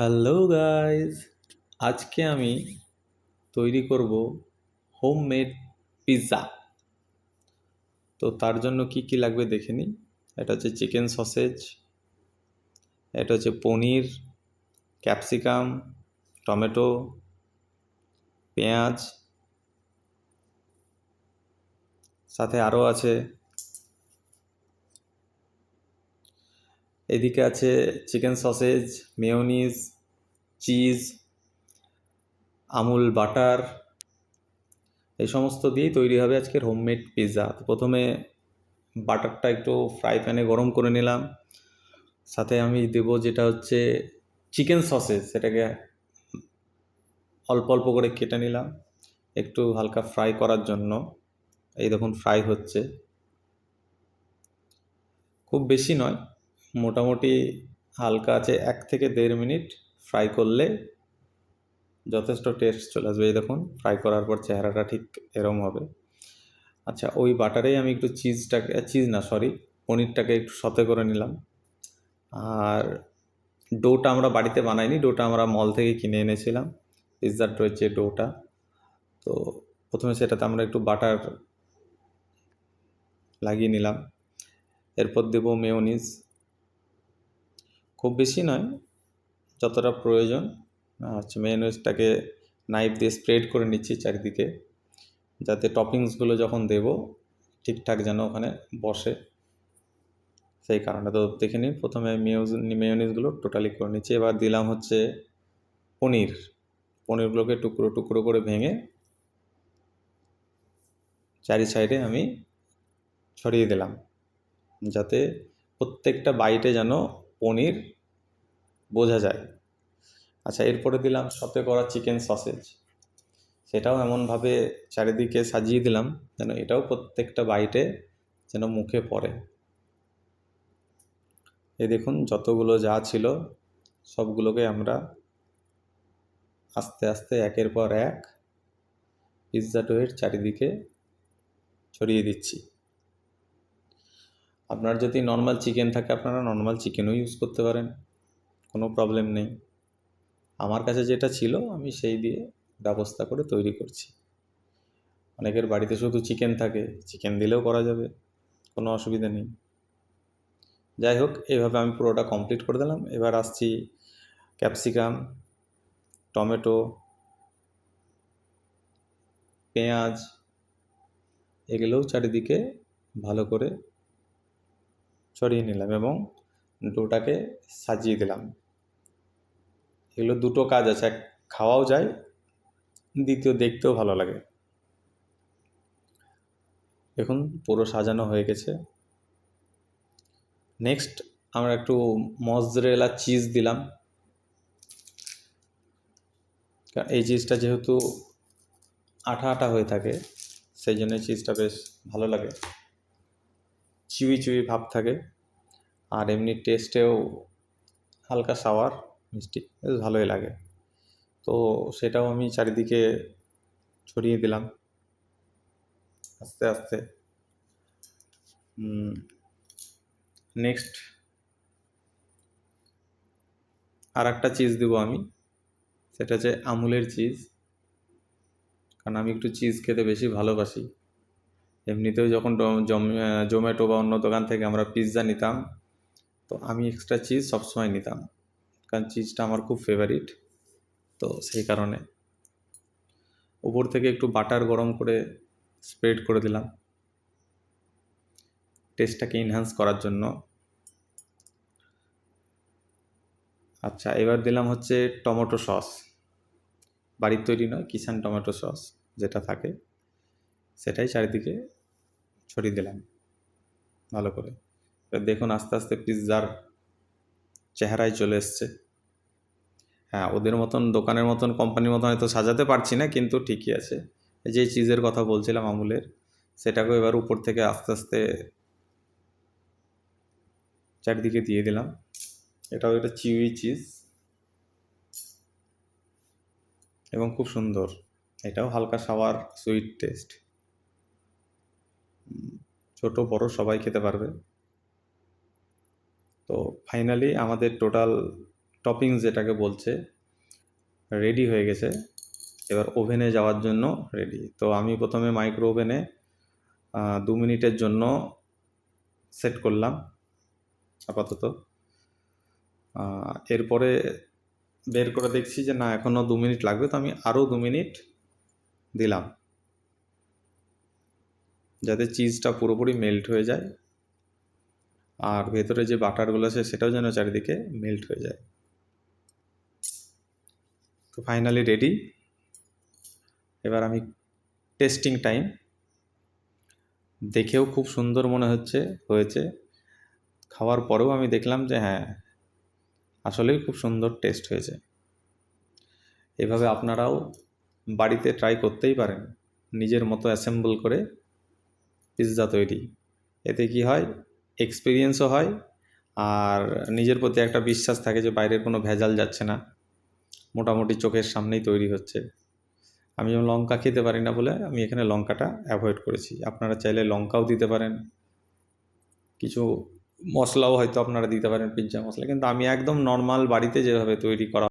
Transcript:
Hello guys আজকে আমি তৈরি করব হোমমেড পিৎজা তো তার জন্য কি কি লাগবে দেখে নিই। এটা হচ্ছে চিকেন সসেজ এটা হচ্ছে পনির ক্যাপসিকাম টমেটো, পেঁয়াজ, সাথে আরও আছে এদিকে আছে chicken sausage, mayonnaise, cheese, Amul butter, এই সমস্ত দিয়েই তৈরি হবে আজকের হোমমেড পিৎজা। প্রথমে বাটারটা একটু ফ্রাই প্যানে গরম করে নিলাম। সাথে আমি দেব যেটা হচ্ছে চিকেন সসেজ, সেটাকে অল্প অল্প করে কেটে নিলাম একটু হালকা ফ্রাই করার জন্য। এই দেখুন, ফ্রাই হচ্ছে। খুব বেশি নয় মোটামুটি হালকা আছে এক থেকে দেড় মিনিট ফ্রাই করলে যথেষ্ট টেস্ট চলে আসবে। এই দেখুন ফ্রাই করার পর চেহারাটা ঠিক এরম হবে। আচ্ছা ওই বাটারেই আমি একটু চিজটাকে চিজ না সরি পনিরটাকে একটু সতে করে নিলাম। আর ডোটা আমরা বাড়িতে বানাইনি, ডোটা আমরা মল থেকে কিনে এনেছিলাম। পিৎজার যে ডোটা। তো প্রথমে সেটাতে আমরা একটু বাটার লাগিয়ে নিলাম। এরপর দেবো মেয়োনিজ খুব বেশি নয়, যতটা প্রয়োজন। হচ্ছে মেয়োনিজটাকে নাইফ দিয়ে স্প্রেড করে নিচ্ছি চারিদিকে, যাতে টপিংসগুলো যখন দেব, ঠিকঠাক যেন ওখানে বসে। সেই কারণে তো দেখে নিন, প্রথমে মেয়োজ মেয়োনিজগুলো টোটালি করে নিচ্ছি। এবার দিলাম হচ্ছে পনির। পনিরগুলোকে টুকরো টুকরো করে ভেঙে চারি সাইডে আমি ছড়িয়ে দিলাম, যাতে প্রত্যেকটা বাইটে যেন পনির বোঝা যায়। আচ্ছা এরপরে দিলাম সতে করা চিকেন সসেজ। সেটাও এমনভাবে চারিদিকে সাজিয়ে দিলাম যেন এটাও প্রত্যেকটা বাইটে যেন মুখে পড়ে। এই দেখুন, যতগুলো যা ছিল সবগুলোকে আমরা আস্তে আস্তে একের পর এক পিৎজা টোয়ের চারিদিকে ছড়িয়ে দিচ্ছি। আপনার যদি নর্মাল চিকেন থাকে, আপনারা নর্মাল চিকেনও ইউজ করতে পারেন। কোনো প্রবলেম নেই। আমার কাছে যেটা ছিল, আমি সেই দিয়ে ব্যবস্থা করে তৈরি করছি। অনেকের বাড়িতে শুধু চিকেন থাকে চিকেন দিলেও করা যাবে, কোনো অসুবিধা নেই। যাই হোক এইভাবে আমি পুরোটা কমপ্লিট করে দিলাম। এবার আসছি ক্যাপসিকাম টমেটো, পেঁয়াজ, এগুলোও চারিদিকে ভালো করে ছড়িয়ে নিলাম এবং ডোটাকে সাজিয়ে দিলাম। এগুলো দুটো কাজ আছে, এক খাওয়াও যায়, দ্বিতীয় দেখতেও ভালো লাগে। দেখুন, পুরো সাজানো হয়ে গেছে। নেক্সট আমরা একটু মজরেলা চিজ দিলাম। এই চিজটা যেহেতু আঠা আঠা হয়ে থাকে, সেই জন্য চিজটা বেশ ভালো লাগে। চুই চুই ভাব থাকে। আর এমনি টেস্টেও হালকা সাওয়ার মিষ্টি, বেশ ভালোই লাগে। তো সেটাও আমি চারিদিকে ছড়িয়ে দিলাম। আস্তে আস্তে। নেক্সট আর একটা চিজ দেবো আমি। সেটা হচ্ছে আমুলের চিজ কারণ আমি একটু চিজ খেতে বেশি ভালোবাসি। এমনিতেও যখন জোম্যাটো বা অন্য দোকান থেকে আমরা পিৎজা নিতাম, তো আমি এক্সট্রা চিজ সবসময় নিতাম। কারণ চিজটা আমার খুব ফেভারিট তো সেই কারণে। উপর থেকে একটু বাটার গরম করে স্প্রেড করে দিলাম। টেস্টটাকে ইনহ্যান্স করার জন্য। আচ্ছা এবার দিলাম হচ্ছে টমেটো সস বাড়ির তৈরি নয় কিষান টমেটো সস যেটা থাকে। সেটাই চারিদিকে ছড়িয়ে দিলাম, ভালো করে। দেখুন আস্তে আস্তে পিৎজার চেহারায় চলে এসছে। হ্যাঁ ওদের মতন, দোকানের মতন, কোম্পানির মতন হয়তো সাজাতে পারছি না, কিন্তু ঠিকই আছে। যে চিজের কথা বলছিলাম আমুলের, সেটাকেও এবার উপর থেকে আস্তে আস্তে চারিদিকে দিয়ে দিলাম। এটাও একটা চিউই চিজ এবং খুব সুন্দর, এটাও হালকা সাওয়ার সুইট টেস্ট ছোট, বড় সবাই খেতে পারবে। তো ফাইনালি আমাদের টোটাল টপিংস যেটাকে বলছে রেডি হয়ে গেছে। এবার ওভেনে যাওয়ার জন্য রেডি তো আমি প্রথমে মাইক্রো ওভেনে দু মিনিটের জন্য সেট করলাম, আপাতত। এরপরে বের করে দেখছি যে না এখনও দু মিনিট লাগবে। তো আমি আরও দু মিনিট দিলাম। যাতে চিজটা পুরোপুরি মেল্ট হয়ে যায়। আর ভেতরে যে বাটারগুলো আছে, সেটাও যেন চারিদিকে মেল্ট হয়ে যায়। তো ফাইনালি রেডি এবার আমি টেস্টিং টাইম দেখেও খুব সুন্দর মনে হচ্ছে, হয়েছে। খাওয়ার পরেও আমি দেখলাম যে হ্যাঁ আসলেই খুব সুন্দর টেস্ট হয়েছে। এভাবে আপনারাও বাড়িতে ট্রাই করতেই পারেন। নিজের মতো অ্যাসেম্বল করে পিৎজা তৈরি। এতে কি হয়? এক্সপিরিয়েন্সও হয় আর নিজের প্রতি একটা বিশ্বাস থাকে যে বাইরের কোনো ভেজাল যাচ্ছে না। মোটামুটি চোখের সামনেই তৈরি হচ্ছে। আমি যেমন লঙ্কা খেতে পারি না বলে আমি এখানে লঙ্কাটা অ্যাভয়েড করেছি। আপনারা চাইলে লঙ্কাও দিতে পারেন। কিছু মশলাও হয়তো আপনারা দিতে পারেন পিৎজা মশলা। কিন্তু আমি একদম নর্মাল বাড়িতে যেভাবে তৈরি করা